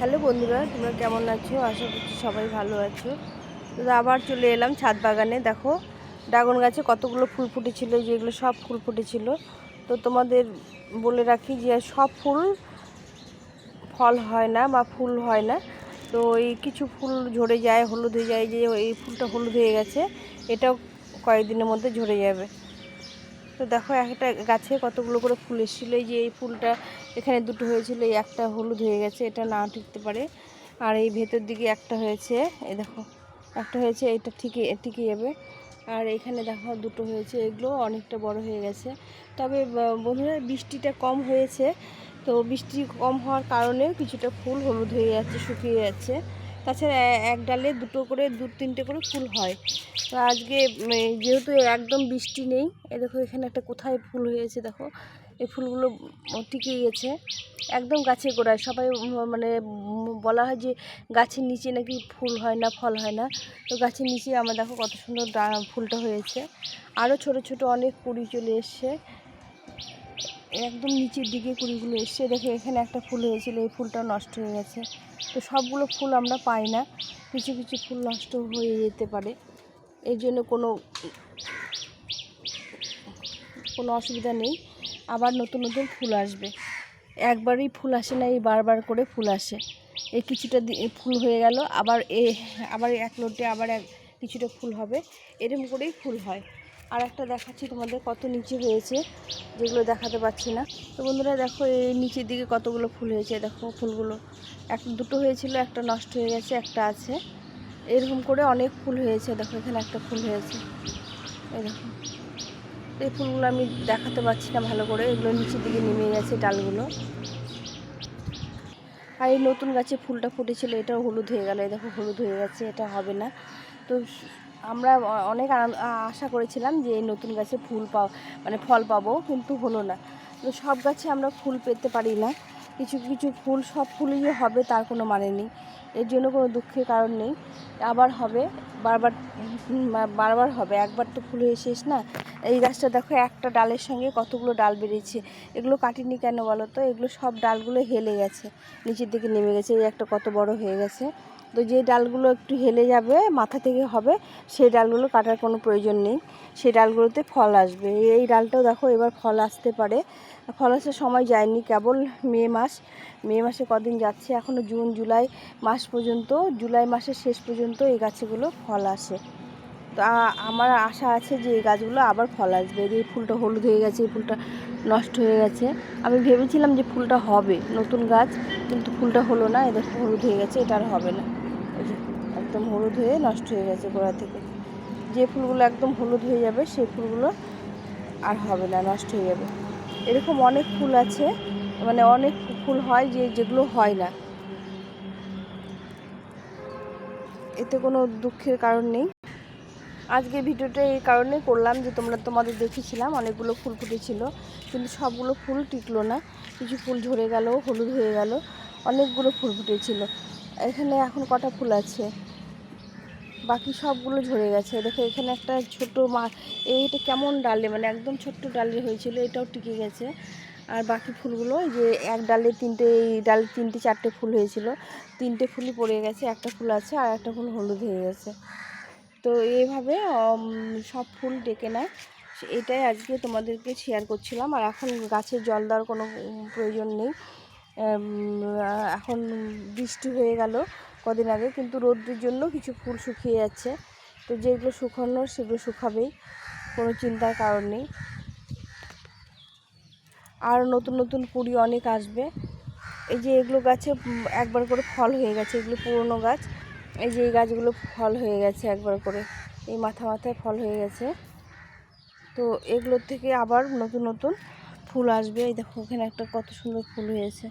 Hello বন্ধুরা, তোমরা কেমন আছো? আশা করছি সবাই ভালো আছো। তো আবার চলে এলাম ছাদ বাগানে। দেখো, ড্রাগন গাছে কতগুলো ফুল ফুটেছিল, যেগুলো সব ফুল ফুটেছিল। তো তোমাদের বলে রাখি যে সব ফুল ফল হয় না বা ফুল হয় না। তো এই কিছু ফুল ঝরে যায়, হলুদ হয়ে যায়, যে এই ফুলটা হলুদ হয়ে গেছে, এটাও কয়েকদিনের মধ্যে ঝরে যাবে। তো দেখো, একটা গাছে কতগুলো করে ফুল এসেছিল। এই যে এই ফুলটা এখানে দুটো হয়েছিল, এই একটা হলুদ হয়ে গেছে, এটা না টিকতে পারে। আর এই ভেতর দিকে একটা হয়েছে, এই দেখো, একটা হয়েছে, এটা ঠিকই টিকে যাবে। আর এখানে দেখো, দুটো হয়েছে, এগুলো অনেকটা বড় হয়ে গেছে। তবে বন্ধুরা, বৃষ্টিটা কম হয়েছে, তো বৃষ্টি কম হওয়ার কারণে কিছুটা ফুল হলুদ হয়ে যাচ্ছে, শুকিয়ে যাচ্ছে। তাছাড়া এক ডালে দুটো করে, দু, তিনটে করে ফুল হয়। তো আজকে যেহেতু একদম বৃষ্টি নেই, এ দেখো এখানে একটা কোথায় ফুল হয়েছে দেখো। এই ফুলগুলো টিকে গেছে একদম গাছে গোড়ায়। সবাই মানে বলা হয় যে গাছের নিচে নাকি ফুল হয় না, ফল হয় না। তো গাছের নিচে আমার দেখো কত সুন্দর ফুলটা হয়েছে। আরও ছোট ছোট অনেক কুড়ি চলে এসছে। একদম নিচের দিকে কুড়িগুলো এসছে। দেখে এখানে একটা ফুল হয়েছিল, এই ফুলটা নষ্ট হয়ে গেছে। তো সবগুলো ফুল আমরা পাই না। কিছু কিছু ফুল নষ্ট হয়ে যেতে পারে। এর জন্য কোনো কোনো অসুবিধা নেই। আবার নতুন নতুন ফুল আসবে। একবারই ফুল আসে না, এই বারবার করে ফুল আসে। এই কিছুটা ফুল হয়ে গেল। আবার এ, আবার এক লোটে আবার এক কিছুটা ফুল হবে। এরকম করেই ফুল হয়। আর একটা দেখাচ্ছি তোমাদের কত নিচে হয়েছে, যেগুলো দেখাতে পাচ্ছি না। তো বন্ধুরা দেখো, এই নিচের দিকে কতগুলো ফুল হয়েছে, দেখো ফুলগুলো। এক দুটো হয়েছিল, একটা নষ্ট হয়ে গেছে, একটা আছে। এরকম করে অনেক ফুল হয়েছে, দেখো এখানে একটা ফুল হয়েছে। এই দেখো। এই ফুলগুলো আমি দেখাতে পারছি না ভালো করে, এগুলো নিচের দিকে নেমে গেছে ডালগুলো। আর এই নতুন গাছে ফুলটা ফুটেছিল, এটাও হলুদ হয়ে গেল, এই দেখো হলুদ হয়ে গেছে, এটা হবে না। তো আমরা অনেক আশা করেছিলাম যে নতুন গাছে ফুল পাও মানে ফল পাবো, কিন্তু হলো না। তো সব গাছে আমরা ফুল পেতে পারি না। কিছু কিছু ফুল, সব ফুলই যে হবে তার কোনো মানে নেই। এর জন্য কোনো দুঃখের কারণ নেই। আবার হবে, বারবার বারবার হবে। একবার তো ফুল হয়ে শেষ না। এই গাছটা দেখো, একটা ডালের সঙ্গে কতগুলো ডাল বেরিয়েছে। এগুলো কাটিনি কেন বলো তো? এগুলো সব ডালগুলো হেলে গেছে। নিচের দিকে নেমে গেছে। এই একটা কত বড় হয়ে গেছে। তো যে ডালগুলো একটু হেলে যাবে, মাথা থেকে হবে, সেই ডালগুলো কাটার কোনো প্রয়োজন নেই। সেই ডালগুলোতে ফল আসবে। এই- ডালটাও দেখো, এবার ফল আসতে পারে। ফল আসার সময় যায়নি, কেবল মে মাস। মে মাসে কদিন যাচ্ছে এখনও জুন, জুলাই মাস পর্যন্ত, জুলাই মাসের শেষ পর্যন্ত এই গাছগুলো ফল আসে। তো আমার আশা আছে যে এই গাছগুলো আবার ফল আসবে। যে ফুলটা হলুদ হয়ে গেছে, এই ফুলটা নষ্ট হয়ে গেছে। আমি ভেবেছিলাম যে ফুলটা হবে, নতুন গাছ, কিন্তু ফুলটা হলো না এদের হলুদ হয়ে গেছে, এটা আর হবে না। একদম হলুদ হয়ে নষ্ট হয়ে গেছে গোড়া থেকে। যে ফুলগুলো একদম হলুদ হয়ে যাবে, সেই ফুলগুলো আর হবে না, নষ্ট হয়ে যাবে। এরকম অনেক ফুল আছে মানে অনেক ফুল হয় যে যেগুলো হয় না। এতে কোনো দুঃখের কারণ নেই। আজকে ভিডিওটা এই কারণে করলাম যে তোমরা তোমাদের দেখেছিলাম, অনেকগুলো ফুল ফুটেছিল, কিন্তু সবগুলো ফুল টিকলো না। কিছু ফুল ঝরে গেল, হলুদ হয়ে গেল, অনেকগুলো ফুল ফুটেছিল। এখানে এখন কটা ফুল আছে? বাকি সবগুলো ঝরে গেছে। দেখো, এখানে একটা ছোট মা, এইটা কেমন ডালে মানে একদম ছোট্ট ডালে হয়েছিল, এটাও টিকে গেছে। আর বাকি ফুলগুলো যে এক ডালে তিনটে, এই ডালে তিনটে, চারটে ফুল হয়েছিল। তিনটে ফুলই পড়ে গেছে, একটা ফুল আছে আর একটা ফুল হলুদ হয়ে গেছে। তো এইভাবে সব ফুল ডেকে নেয়। এটাই আজকে তোমাদেরকে শেয়ার করছিলাম। আর এখন গাছে জল দেওয়ার কোনো প্রয়োজন নেই। এখন বৃষ্টি হয়ে গেল। কদিন আগে, কিন্তু রোদ্রের জন্য কিছু ফুল শুকিয়ে যাচ্ছে। তো যেগুলো শুকানোর, সেগুলো শুকাবেই, কোনো চিন্তার কারণ নেই। আর নতুন নতুন কুড়ি অনেক আসবে। এই যে এগুলো গাছে একবার করে ফল হয়ে গেছে, এগুলো পুরনো গাছ। এই যে এই গাছগুলো ফল হয়ে গেছে একবার করে, এই মাথা মাথায় ফল হয়ে গেছে। তো এগুলোর থেকে আবার নতুন নতুন ফুল আসবে। এই দেখো, ওখানে একটা কত সুন্দর ফুল হয়েছে।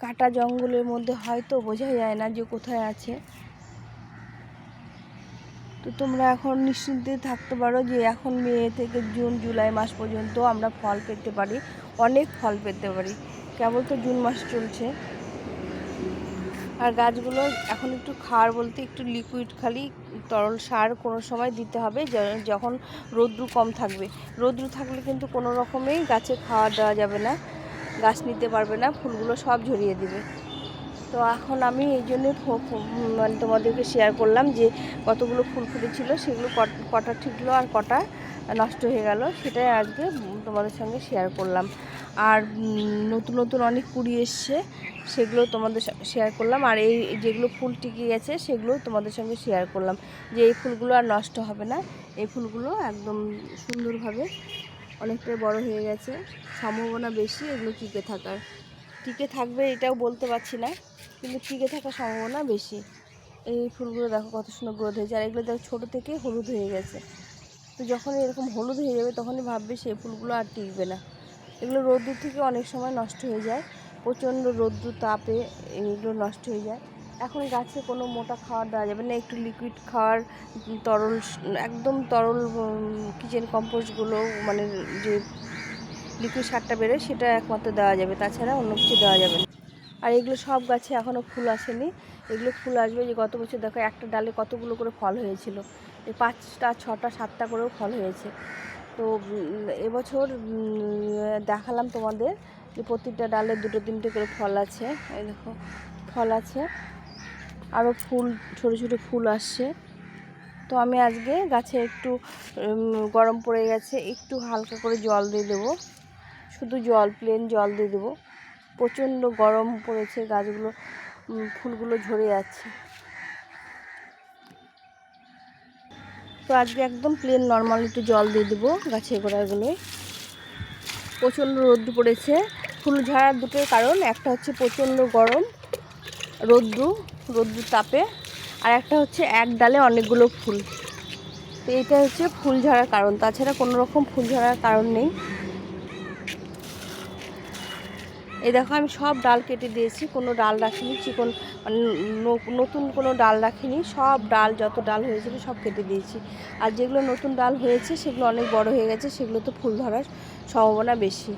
কাটা জঙ্গলের মধ্যে হয়তো বোঝা যায় না যে কোথায় আছে। তো তোমরা এখন নিশ্চিন্তে থাকতে পারো যে এখন মে থেকে জুন, জুলাই মাস পর্যন্ত আমরা ফল পেতে পারি, অনেক ফল পেতে পারি। কেবল তো জুন মাস চলছে। আর গাছগুলো এখন একটু খাওয়ার বলতে একটু লিকুইড খালি তরল সার কোনো সময় দিতে হবে যখন রৌদ্র কম থাকবে। রৌদ্র থাকলে কিন্তু কোনো রকমেই গাছে খাওয়া দেওয়া যাবে না। গাছ নিতে পারবে না, ফুলগুলো সব ঝরিয়ে দিবে। তো এখন আমি এই ফো- মানে তোমাদেরকে শেয়ার করলাম যে কতগুলো ফুল ফুটেছিল, সেগুলো কটা ঠিকলো আর কটা নষ্ট হয়ে গেল, সেটাই আজকে তোমাদের সঙ্গে শেয়ার করলাম। আর নতুন নতুন অনেক কুড়ি এসছে, সেগুলো তোমাদের শেয়ার করলাম। আর এই যেগুলো ফুল টিকে গেছে, সেগুলো তোমাদের সঙ্গে শেয়ার করলাম। যে এই ফুলগুলো আর নষ্ট হবে না, এই ফুলগুলো একদম সুন্দরভাবে অনেকটাই বড় হয়ে গেছে। সম্ভাবনা বেশি এগুলো টিকে থাকার। টিকে থাকবে এটাও বলতে পারছি না, কিন্তু টিকে থাকার সম্ভাবনা বেশি। এই ফুলগুলো দেখো কত সুন্দর গ্রোথ হয়েছে। আর এগুলো দেখো ছোটো থেকে হলুদ হয়ে গেছে। তো যখন এরকম হলুদ হয়ে যাবে, তখনই ভাববে সেই ফুলগুলো আর টিকবে না। এগুলো রোদ্দুর থেকে অনেক সময় নষ্ট হয়ে যায়। প্রচণ্ড রোদ্দুর তাপে এগুলো নষ্ট হয়ে যায়। এখন গাছে কোনো মোটা খাওয়ার দেওয়া যাবে না, একটু লিকুইড খাওয়ার তরল, একদম তরল কিচেন কম্পোস্টগুলো মানে যে লিকুইড সারটা বেরোয় সেটা একমাত্র দেওয়া যাবে, তাছাড়া অন্য কিছু দেওয়া যাবে না। আর এগুলো সব গাছে এখনও ফুল আসেনি। এগুলো ফুল আসবে যে গত বছর দেখো একটা ডালে কতগুলো করে ফল হয়েছিল। এই পাঁচটা, ছটা, সাতটা করেও ফল হয়েছে। তো এবছর দেখালাম তোমাদের যে প্রতিটা ডালে দুটো, তিনটে করে ফল আছে। এই দেখো, ফল আছে। আরও ফুল, ছোটো ছোটো ফুল আসছে। তো আমি আজকে গাছে একটু গরম পড়ে গেছে, একটু হালকা করে জল দিয়ে দেবো। শুধু জল প্লেন জল দিয়ে দেবো। প্রচণ্ড গরম পড়েছে, গাছগুলো ফুলগুলো ঝরে যাচ্ছে। তো আজকে একদম প্লেন নর্মাল একটু জল দিয়ে দেবো গাছের গোড়াগুলোয়। প্রচণ্ড রোদ পড়েছে। ফুল ঝাড়ার দুটোর কারণ, একটা হচ্ছে প্রচণ্ড গরম রোদ্দু, রোদ্দুর তাপে। আর একটা হচ্ছে এক ডালে অনেকগুলো ফুল। তো এটা হচ্ছে ফুল ঝরার কারণ। তাছাড়া কোনো রকম ফুল ঝরার কারণ নেই। এই দেখো, আমি সব ডাল কেটে দিয়েছি। কোনো ডাল রাখিনি, চিকন মানে নতুন কোনো ডাল রাখিনি। সব ডাল, যত ডাল হয়েছিল সব কেটে দিয়েছি। আর যেগুলো নতুন ডাল হয়েছে, সেগুলো অনেক বড় হয়ে গেছে, সেগুলো তো ফুল ধরার সম্ভাবনা বেশি।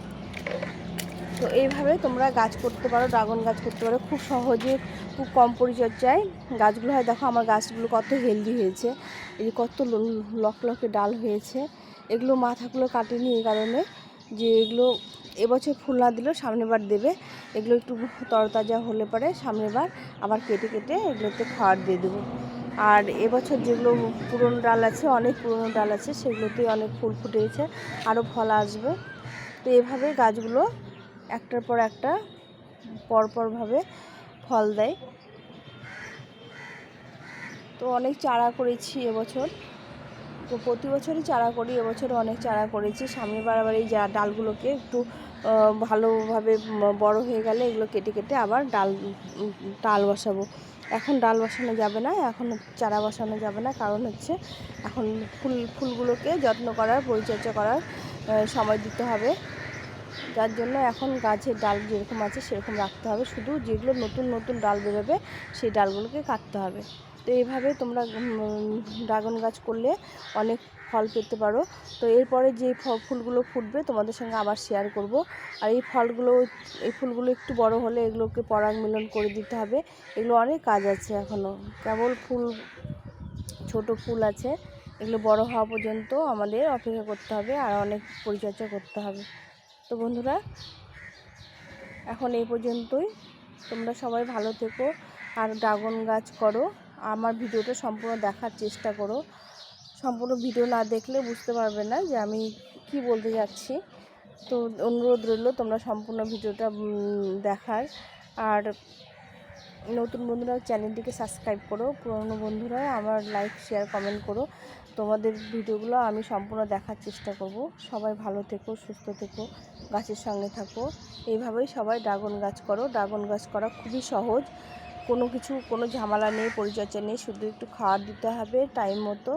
তো এইভাবে তোমরা গাছ করতে পারো, ড্রাগন গাছ করতে পারো। খুব সহজে খুব কম পরিচর্যায় গাছগুলো হয়। দেখো আমার গাছগুলো কত হেলদি হয়েছে। এই কত লক লকে ডাল হয়েছে। এগুলো মাথাগুলো কাটেনি এই কারণে যে এগুলো এবছর ফুল না দিলেও সামনেবার দেবে। এগুলো একটু তরতাজা হলে পরে সামনেবার আবার কেটে কেটে এগুলোতে খাওয়ার দিয়ে দেবো। আর এবছর যেগুলো পুরনো ডাল আছে, অনেক পুরনো ডাল আছে সেগুলোতে অনেক ফুল ফুটেছে। আরও ফল আসবে। তো এভাবে গাছগুলো একটার পর একটা পরপরভাবে ফল দেয়। তো অনেক চারা করেছি এবছর। তো প্রতি বছরই চারা করি, এবছরও অনেক চারা করেছি। সামনেবার আবার এই যা ডালগুলোকে একটু ভালোভাবে বড় হয়ে গেলে এগুলো কেটে কেটে আবার ডাল ডাল বসাবো। এখন ডাল বসানো যাবে না, এখন চারা বসানো যাবে না। কারণ হচ্ছে এখন ফুল, ফুলগুলোকে যত্ন করার, পরিচর্যা করার সময় দিতে হবে। যার জন্য এখন গাছের ডাল যেরকম আছে সেরকম রাখতে হবে। শুধু যেগুলো নতুন নতুন ডাল বেরোবে সেই ডালগুলোকে কাটতে হবে। তো এইভাবে তোমরা ড্রাগন গাছ করলে অনেক ফল পেতে পারো। তো এরপরে যে ফুলগুলো ফুটবে তোমাদের সঙ্গে আবার শেয়ার করব। আর এই ফলগুলো, এই ফুলগুলো একটু বড় হলে এগুলোকে পরাগ মিলন করে দিতে হবে। এগুলো অনেক কাজ আছে এখনও কেবল ফুল, ছোট ফুল আছে। এগুলো বড় হওয়া পর্যন্ত আমাদের অপেক্ষা করতে হবে আর অনেক পরিচর্যা করতে হবে। তো বন্ধুরা, এখন এই পর্যন্তই। তোমরা সবাই ভালো থেকো আর ড্রাগন গাছ করো। আমার ভিডিওটা সম্পূর্ণ দেখার চেষ্টা করো। সম্পূর্ণ ভিডিও না দেখলে বুঝতে পারবে না যে আমি কি বলতে যাচ্ছি। তো অনুরোধ রইল তোমরা সম্পূর্ণ ভিডিওটা দেখার। আর নতুন বন্ধুরা, চ্যানেলটিকে সাবস্ক্রাইব করো। পুরনো বন্ধুরা, আমার লাইক, শেয়ার, কমেন্ট করো। তোমাদের ভিডিওগুলো আমি সম্পূর্ণ দেখার চেষ্টা করব। সবাই ভালো থেকো, সুস্থ থেকো, গাছের সঙ্গে থাকো। এইভাবেই সবাই ড্রাগন গাছ করো। ড্রাগন গাছ করা খুবই সহজ। কোনো কিছু, কোনো ঝামেলা নেই, পরিচর্যা নেই, শুধু একটু খাবার দিতে হবে টাইম মতো।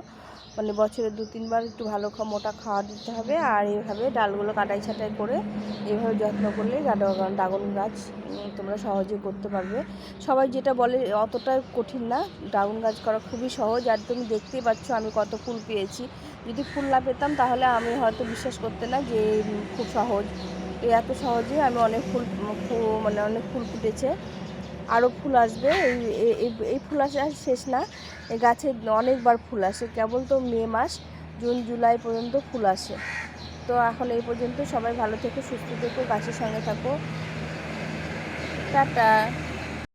মানে বছরে দু, তিনবার একটু ভালো মোটা খাওয়া দিতে হবে আর এইভাবে ডালগুলো কাটাই ছাটাই করে এইভাবে যত্ন করলে ড্রাগন গাছ তোমরা সহজে করতে পারবে। সবাই যেটা বলে অতটা কঠিন না ড্রাগন গাছ করা খুবই সহজ আর তুমি দেখতেই পাচ্ছ আমি কত ফুল পেয়েছি। যদি ফুল না পেতাম তাহলে আমি হয়তো বিশ্বাস করতে না যে খুব সহজ। এত সহজে আমি অনেক ফুল মানে অনেক ফুল ফুটেছে। আরও ফুল আসবে। এই, এই- ফুল আসে আর শেষ না। এই গাছে অনেকবার ফুল আসে। কেবল তো মে মাস, জুন, জুলাই পর্যন্ত ফুল আসে। তো এখন এই পর্যন্ত সবাই ভালো থেকো, সুস্থ থেকো, গাছের সঙ্গে থাকো। টাটা।